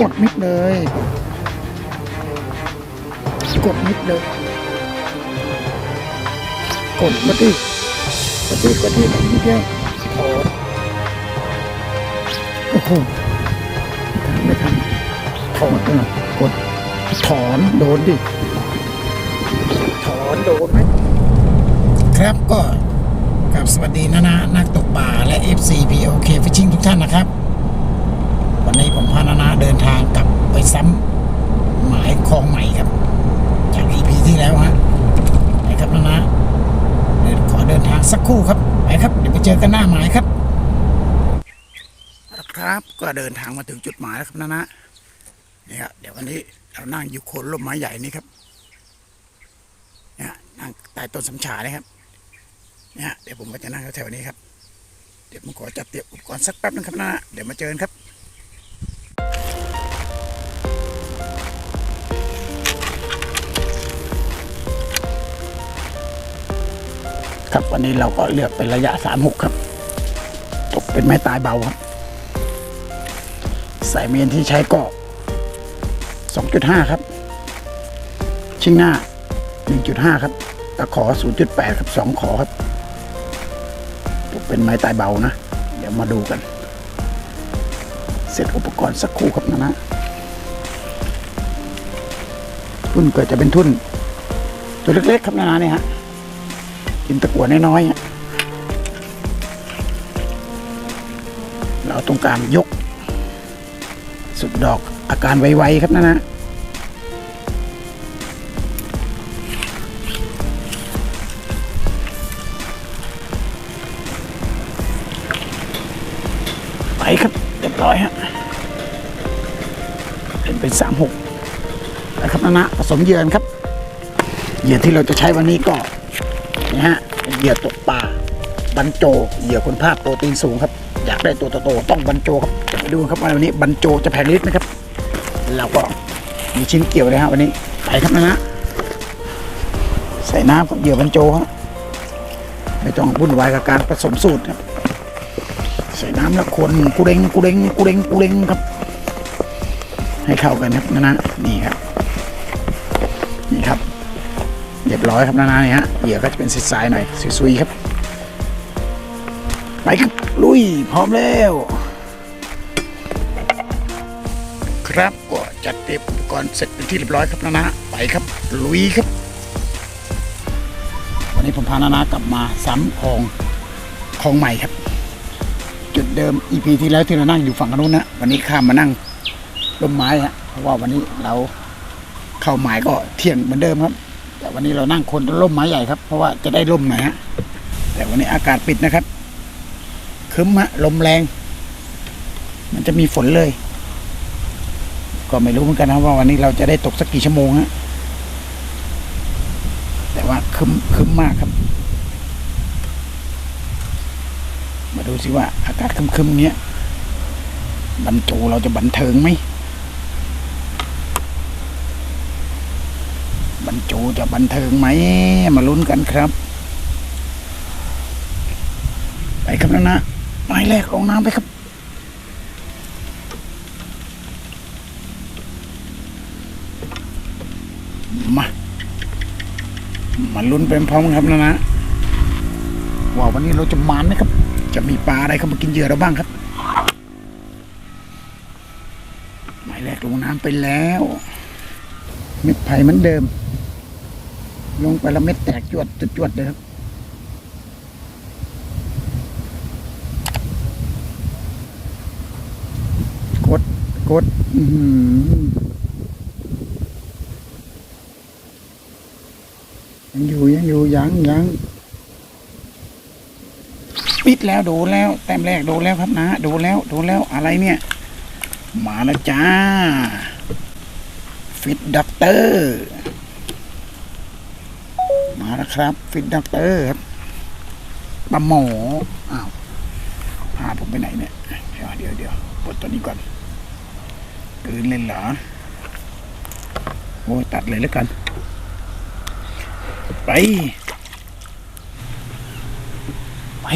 กดมิดเลย กดมิดเลย กดกดดิกดดิกดดิแบบนี้เดียวถอนโอ้โหไม่ทันถอนเออกดถอนโดนดิ ถอนโดนไหมครับก็กับสวัสดีนะนะนักตกป่าและ FC POK Fishing ทุกท่านนะครับ วันนี้ผมพานานาเดินทางกลับไปซ้ำหมายคลองใหม่ครับ จาก EP ที่แล้วฮะไปครับนานาเดินขอเดินทางสักครู่ครับไปครับเดี๋ยวไปเจอกันหน้าหมายครับ ครับก็เดินทางมาถึงจุดหมายแล้วครับนานาเนี่ยเดี๋ยววันนี้เรานั่งอยู่โคนร่มไม้ใหญ่นี่ครับเนี่ยนั่งใต้ต้นสำฉาเลยครับเนี่ยเดี๋ยวผมก็จะนั่งแถวๆนี้ครับเดี๋ยวผมขอจัดเตรียมอุปกรณ์สักแป๊บนึงครับนะ เดี๋ยวมาเจอกันครับ ครับวันนี้เราก็เลือกเป็นระยะสามหกครับ ตกเป็นไม้ตายเบาครับ สายเมนที่ใช้ก็สองจุดห้าครับ ชิงหน้า 1.5 ครับตะขอ 0.8 ครับ 2 ขอครับ ตกเป็นไม้ตายเบานะ เดี๋ยวมาดูกัน เสร็จอุปกรณ์สักครู่ครับนะนะทุ่นก็จะเป็นทุ่น ตัวเล็กๆครับนะนะเนี่ยฮะ กินตะกั่วน้อยๆเราต้องการยก สุดดอกอาการไวๆครับนะนะไปครับเรียบร้อยฮะเป็นเป็นสามหกนะครับนะนะผสมเยื่อครับเหยื่อที่เราจะใช้วันนี้ก็ นะฮะเหยื่อตกปลาบันโจเหยื่อคุณภาพโปรตีนสูงครับ อยากได้ตัวโตๆต้องบันโจครับดูครับวันนี้บันโจจะแพงลิตรไหมครับเราก็มีชิ้นเกี่ยวเลยฮะวันนี้ไปครับนะนะใส่น้ำกับเหยื่อบันโจครับไม่ต้องวุ่นวายกับการผสมสูตรครับใส่น้ำแล้วคนกูเด้งกูเด้งกูเด้งกูเด้งครับ ให้เข้ากันครับนะนะนี่ครับ นี่ครับ เรียบร้อยครับนะนะนี่ฮะเหยื่อก็จะเป็นสายๆหน่อยซุยๆครับไปครับลุยพร้อมแล้ว ครับก็จัดเตรียมอุปกรณ์เสร็จเป็นที่เรียบร้อยครับนะนะไปครับลุยครับ วันนี้ผมพานานะกลับมาซ้ำคลองคลองใหม่ครับ จุดเดิม EP ที่แล้วที่เรานั่งอยู่ฝั่งนู้นนะวันนี้ข้ามมานั่งร่มไม้ฮะเพราะว่าวันนี้เราเข้าหมายก็เที่ยงเหมือนเดิมครับ แต่วันนี้เรานั่งคนร่มไม้ใหญ่ครับเพราะว่าจะได้ร่มหน่อยฮะแต่วันนี้อากาศปิดนะครับคึ้มฮะลมแรง มันจะมีฝนเลย ก็ไม่รู้เหมือนกันนะว่าวันนี้เราจะได้ตกสักกี่ชั่วโมงฮะแต่ว่าคึ้มคึ้มมากครับ มาดูสิว่าอากาศครึมๆเนี้ยบรรจูเราจะบันเทิงไหม บรรจูจะบันเทิงไหม มาลุ้นกันครับ ไปครับนะนะไม้แรกลงน้ำไปครับ มา มาลุ้นไปพร้อมครับนะนะว่าวันนี้เราจะมันไหมครับ จะมีปลาอะไรเข้ามากินเหยื่อเราบ้างครับหมายแรกลงน้ำไปแล้วม็ดไผ่เหมือนเดิม ลงไปแล้วเม็ดแตกจวดจวดเลยครับ กดกดอืยังอยู่ยังอยู่ยังยังปิดแล้วดูแล้ว แต้มแรกดูแล้วครับนะดูแล้วดูแล้วอะไรเนี่ย มาแล้วจ้า ฟิตด็อกเตอร์ มาแล้วครับ ฟิตด็อกเตอร์ครับปลาหมออ้าวพาผมไปไหนเนี่ย เดี๋ยวเดี๋ยวเดี๋ยวปลดตัวนี้ก่อนกลืนเลยเหรอโอ้ตัดเลยแล้วกัน ไป ไป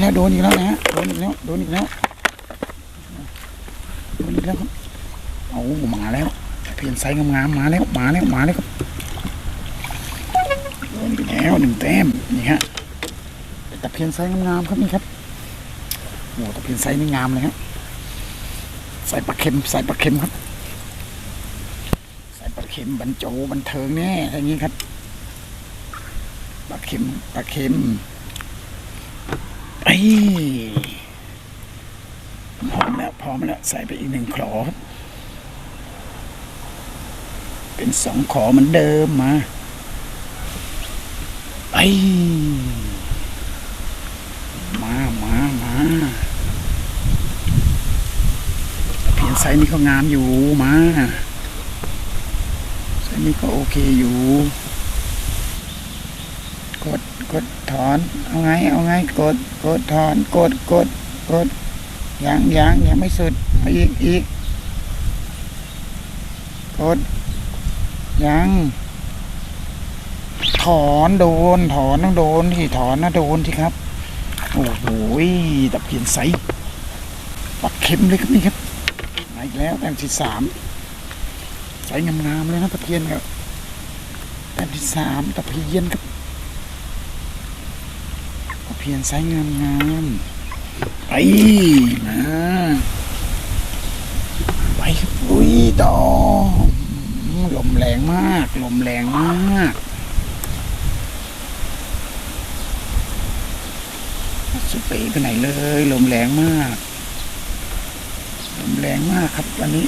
แล้วโดนอีกแล้วนะฮะโดนอีกแล้วโดนอีกแล้วโดนอีกแล้วครับเอามาแล้วเพียนไซส์งามๆมาแล้วมาแล้วมาแล้วครับโดนอีกแล้วหนึ่งแต้มนี่ฮะตะเพียนไซส์งามๆครับนี่ครับโอ้ตะเพียนไซส์นี่งามเลยฮะใส่ปลาเค็มใส่ปลาเค็มครับใส่ปลาเค็มบรรโจบันเทิงแน่อย่างนี้ครับปลาเค็มปลาเค็ม ไอ้พร้อมแล้วพร้อมแล้วใส่ไปอีกหนึ่งขอครับเป็นสองขอเหมือนเดิมมาไอ้มามามาเพียงไซนี้ก็งามอยู่มาไซนี้ก็โอเคอยู่ กดกด ถอน เอาไง เอาไง กด กดถอน กด กด กดยังยังยังไม่สุดอาอีกอีกกดยังถอนโดน ถอนต้องโดนที่ถอนนะโดนที่ครับ โอ้โหตะเพียนใสปักเข็มเลยครับนี่ครับมาอีกแล้วแต้มที่สามใสงามๆเลยนะตะเพียนครับแต้มที่สามตะเพียนครับ พียนไซส์งามงามไปมาไปอุ้ยต่อมลมแรงมาก ลมแรงมากสุดไปไปไหนเลย ลมแรงมาก ลมแรงมากครับวันนี้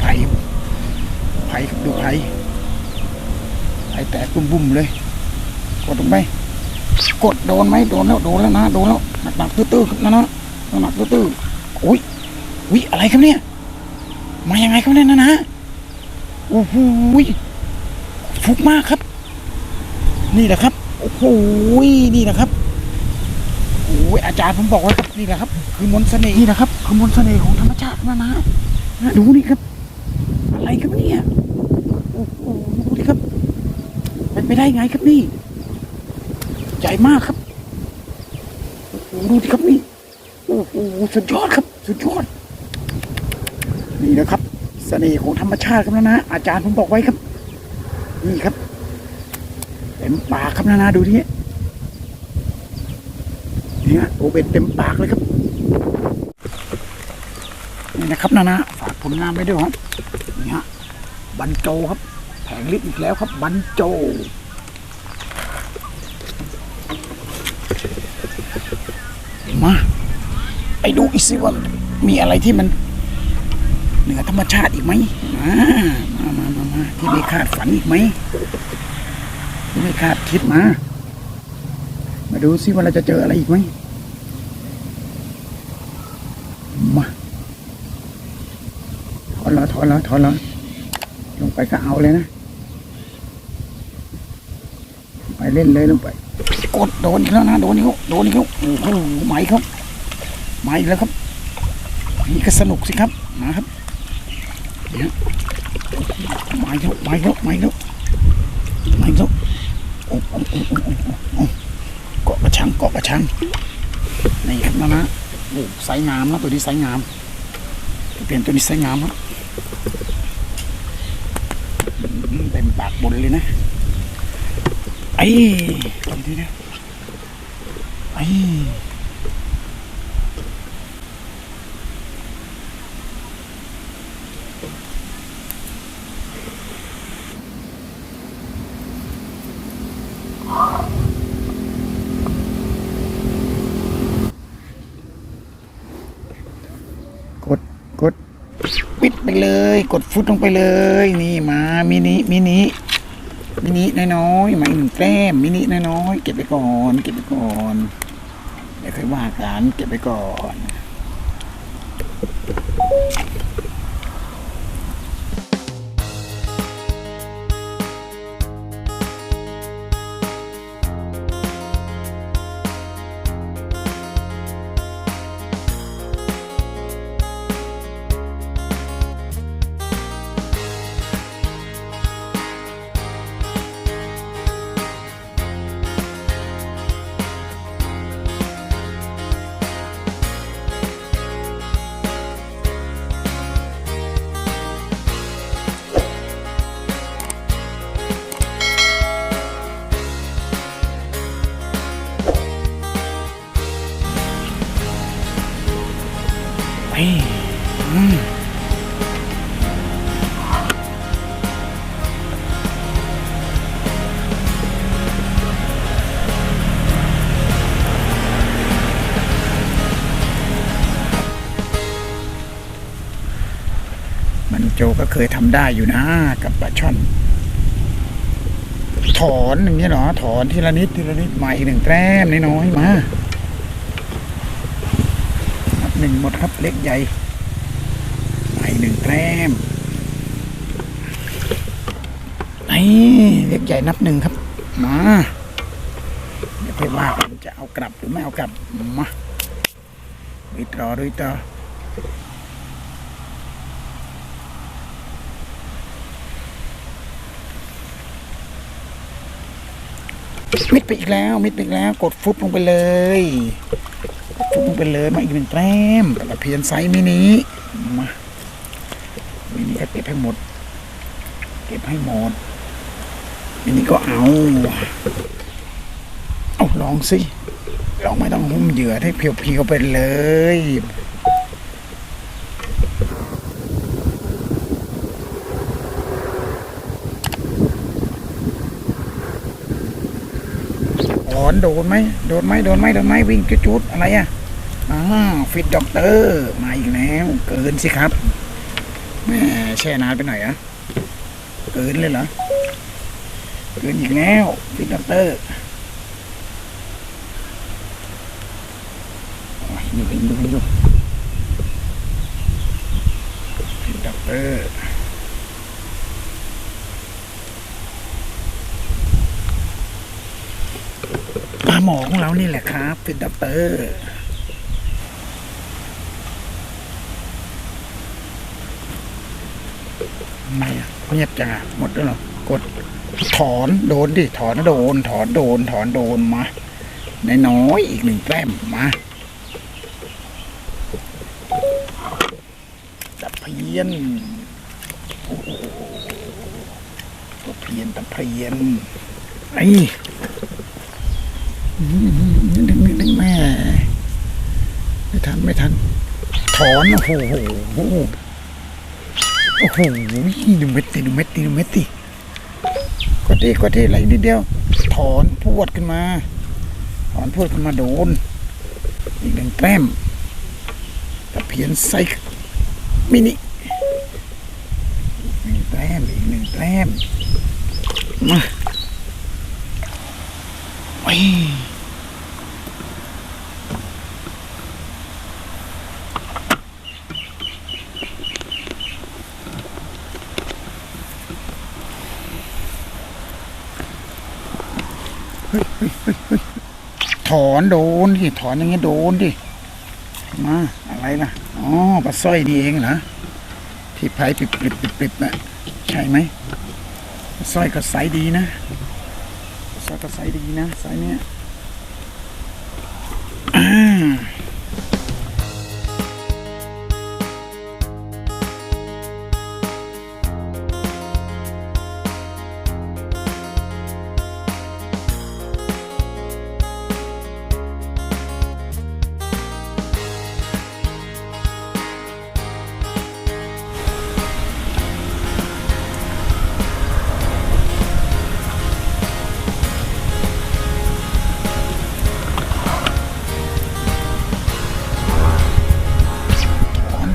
ไผ่ไผ่ครับดูไผ่ไผ่ แตกบุ้มๆเลย กดลงไปกดโดนไหมโดนแล้วโดนแล้วนะโดนแล้วหนักๆตื้อๆนะนะหนักๆตื้อๆโอ้ยวิอะไรครับเนี่ย มายังไงครับเนี่ยนะนะโอ้โหฟุกมากครับ นี่แหละครับโอ้โหนี่แหละครับโอ้ยอาจารย์ผมบอกไว้ครับนี่แหละครับ คือมนต์เสน่ห์นี่แหละครับ คือมนต์เสน่ห์ของธรรมชาตินะนะนะดูนี่ครับ อะไรครับเนี่ยโอ้โหดูดิครับ เป็นไปได้ไงครับนี่ ใหญ่มากครับโอ้โหดูดิครับนี่โอ้โหสุดยอดครับ สุดยอด นี่นะครับเสน่ห์ของธรรมชาติครับนะนะอาจารย์ผมบอกไว้ครับ นี่ครับเต็มปากครับนะนะดูที่นี่ยโอเบ็ดเต็มปากเลยครับนี่นะครับนะนะฝากผลงานไว้ด้วยครับนี่ฮะบรรโจครับ แผงลิตรอีกแล้วครับบรรโจมาไปดูอีกสิว่ามีอะไรที่มัน เหนือธรรมชาติอีกไหมมามามามามาที่ไม่คาดฝันอีกไหมที่ไม่คาดคิดมา มาดูสิว่าเราจะเจออะไรอีกไหมมาถอนละถอนละถอนละลงไปก็เอาเลยนะ ไป เล่นเลยลงไป กดโดนอีกแล้วนะ โดนอีกแล้วโดนอีกแล้วโอ้โหไหมครับไหมอีกแล้วครับ นี่ก็สนุกสิครับมาครับเนี่ยวไหมแล้วไหมแล้วไหมแล้วไหมแล้วโอ้โหเกาะกระชังเกาะกระชังนี่ครับนะนะโอ้ไซส์งามนะตัวนี้ไซส์งามเปลี่ยนตัวนี้ไซส์งามครับเต็มปากบนเลยนะ ไอ้เดี๋ยวเดี๋ยวไอ้กด กด ปิดไปเลย กดฟุตลงไปเลย นี่มา มินิ มินิ มินิน้อยๆมาอีกหนึ่งแต้มมินิน้อยๆเก็บไปก่อน เก็บไปก่อนเดี๋ยวค่อยว่ากันเก็บไปก่อน ก็เคยทำได้อยู่นะกับปลาช่อน ถอนอย่างนี้เหรอถอนทีละนิดทีละนิดมาอีกหนึ่งแต้มน้อยๆมานับหนึ่งหมดครับเล็กใหญ่มาอีกหนึ่งแต้มนี่เล็กใหญ่นับหนึ่งครับ มาเดี๋ยวค่อยว่าจะเอากลับหรือไม่เอากลับมาดูต่อดูต่อ มิดไปอีกแล้วมิดไปอีกแล้วกดฟุตลงไปเลยฟุตลงไปเลยมาอีกหนึ่งแต้มตะเพียนไซส์มินิมามินิก็เก็บให้หมด เก็บให้หมดมินิก็เอาเอาลองสิลองไม่ต้องหุ้มเหยื่อให้เพียวๆไปเลย โดนไหมโดนไหมโดนไหมโดนไหมวิ่งจุดๆอะไรอะอ่าฟิตด็อกเตอร์มาอีกแล้วเกินสิครับแหม่แช่นานไปหน่อยอะเกินเลยเหรอเกินอีกแล้วฟิตด็อกเตอร์โอ้ยอยู่อยู่อยู่ฟิตด็อกเตอร์ ปลาห มอของเรานี่แหละครับ เป็นดับเตอร์ไม่เงียบจังหมดแล้วหรอกดถอนโดนดิถอนโดน ถอนโดน ถอนโดนมาในน้อยอีกหนึ่งแต้มมาตะเพียนตะเพียนตะเพียนไอ้ นิดนึงนิดนึงแม่ไม่ทันไม่ทัน ถอน โอ้โหโอ้โหโอ้โหดูเม็ดดิดูเม็ดดิดูเม็ดดิก็ดีก็ดีไหลนิดเดียว ถอนพวดขึ้นมา ถอนพวดขึ้นมาโดน อีกหนึ่งแต้มตะเพียนไซส์มินิอีกหนึ่งแต้มอีกหนึ่งแต้มมา ถอนโดนดิถอนอย่างเงี้ยโดนดิมาอะไรล่ะอ๋อปลาสร้อยนี่เองเหรอที่ไผ่ปิบปิบปิบปิบน่ะใช่ไหมสร้อยก็ไซส์ดีนะ ปลาสร้อยก็ไซส์ดีนะใส่เนี้ย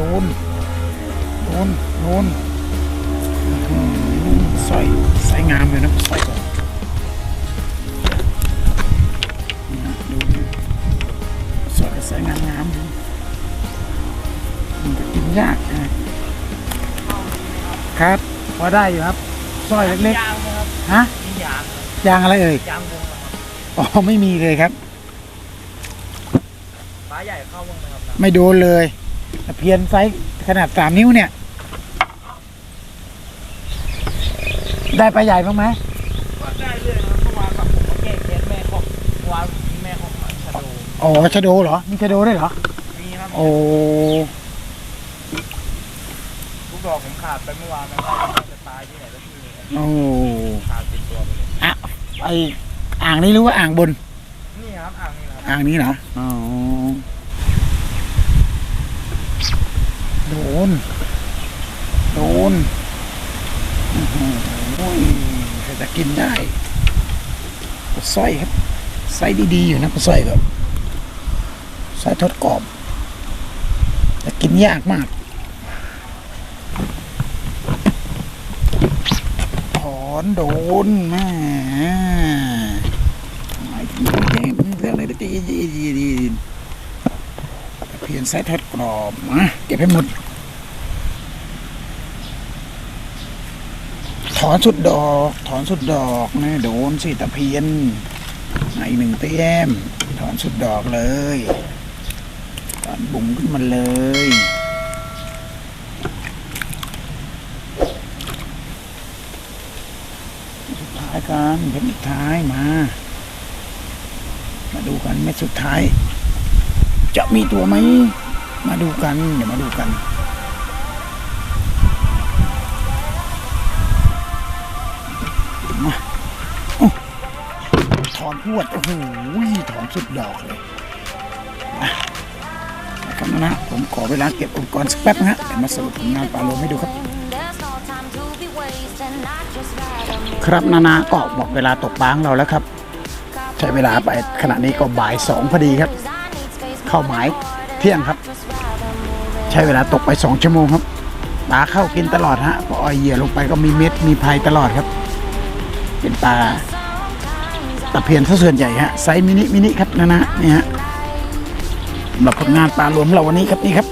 โดน โดน โดนอื้อหือสร้อยสายงามเลยนะสร้อยก่อนนี่นะดูดิสร้อยก็สายงามงามๆอยู่มันจะกินยากนะครับพอได้อยู่ครับสร้อยเล็กยางนะครับๆฮะมียางยางอะไรเอ่ยยางวงนะครับอ๋อไม่มีเลยครับฟ้าใหญ่เข้าวงนะครับ ไม่โดนเลยตะ เพียนไซส์ขนาดสามนิ้วเนี่ย ได้ปลาใหญ่บ้างไหมก็ได้เรื่อยนะครับเมื่อวานกับผมก็แก้เคสแม่ของเมื่อวานแม่ของชะโดอ๋อชะโดเหรอ มีชะโดด้วยเหรอ มีครับโอ้ลูกดอกผมขาดไปเมื่อวานนะครับจะตายที่ไหนก็ที่นี่ครับโอ้ขาดติดตัวไปเลยอะไออ่างนี้หรือว่าอ่างบน นี่ครับอ่างนี่ครับอ่างนี้เหรออ๋อ โดน โดนโอ้โหใครจะกินได้ปลาสร้อยครับไซส์ดีๆอยู่นะปลาสร้อยแบบไซส์ทอดกรอบ แต่กินยากมากถอนโดนแม่ไม่กินเจ๊มันเรื่องอะไรดีดีดีดี เพียนไส์ทอดกรอบมาเก็บให้หมด ถอนสุดดอก ถอนสุดดอกนะโดนสิตะเพียนในหนึ่งเต้ม ถอนสุดดอกเลยถอนบุ๋มขึ้นมาเลยสุดท้ายกันเพชรสุดท้ายมา มาดูกันเม็ดสุดท้าย จะมีตัวไหม มาดูกัน เดี๋ยวมาดูกันมาโอ้ถอนพวด โอ้โหถอนสุดดอกเลยมานะครับนะ ผมขอเวลาเก็บอุปกรณ์สักแป๊บนะฮะเดี๋ยวมาสรุปผลงานปลาโลมให้ดูครับ ครับนานาก็หมดเวลาตกปลาของเราแล้วครับ ใช้เวลาไปขณะนี้ก็บ่ายสองพอดีครับ เข้าหมายเที่ยงครับ ใช้เวลาตกไปสองชั่วโมงครับปลาเข้ากินตลอดฮะพอเอาเหยื่อลงไปก็มีเม็ดมีภัยตลอดครับ เป็นปลาตะเพียนซะส่วนใหญ่ฮะไซส์มินิมินิครับนะนะนี่ฮะสำหรับผลงานปลารวมเราวันนี้ครับนี่ครับ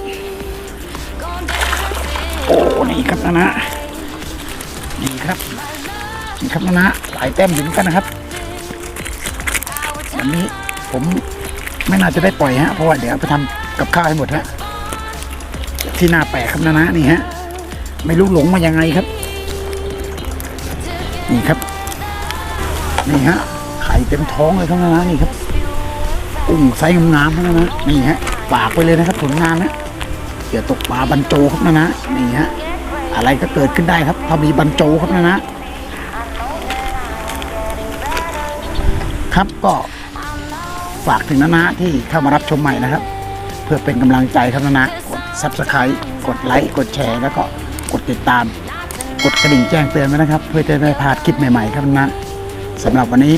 โอ้นี่ครับนะนะนี่ครับนี่ครับนะนะหลายแต้มอยู่เหมือนกันนะครับวันนี้ผม ไม่น่าจะได้ปล่อยฮะเพราะว่าเดี๋ยวไปทำกับข้าวให้หมดฮะที่น่าแปลกครับนะนะนี่ฮะไม่รู้หลงมายังไงครับ นี่ครับ นี่ฮะไข่เต็มท้องเลยครับนะนะนี่ครับกุ้งไซส์งามๆครับนะนะนี่ฮะฝากไปเลยนะครับผลงานนะอย่าตกปลาบรรโจครับนะนะนี่ฮะอะไรก็เกิดขึ้นได้ครับถ้ามีบรรโจครับนะนะครับก็ ฝากถึงนะนะที่เข้ามารับชมใหม่นะครับ เพื่อเป็นกำลังใจครับนะนะกดซับสไครต์กดไลค์กดแชร์แล้วก็กดติดตาม กดกระดิ่งแจ้งเตือนไว้นะครับ เพื่อจะได้ไม่พลาดคลิปใหม่ ๆ ครับนะสำหรับวันนี้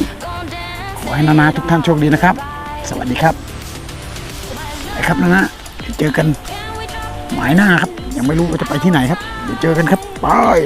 ขอให้นานาทุกท่านโชคดีนะครับ สวัสดีครับนะครับนานาเดี๋ยวเจอกันหมายหน้าครับ ยังไม่รู้ว่าจะไปที่ไหนครับเดี๋ยวเจอกันครับบาย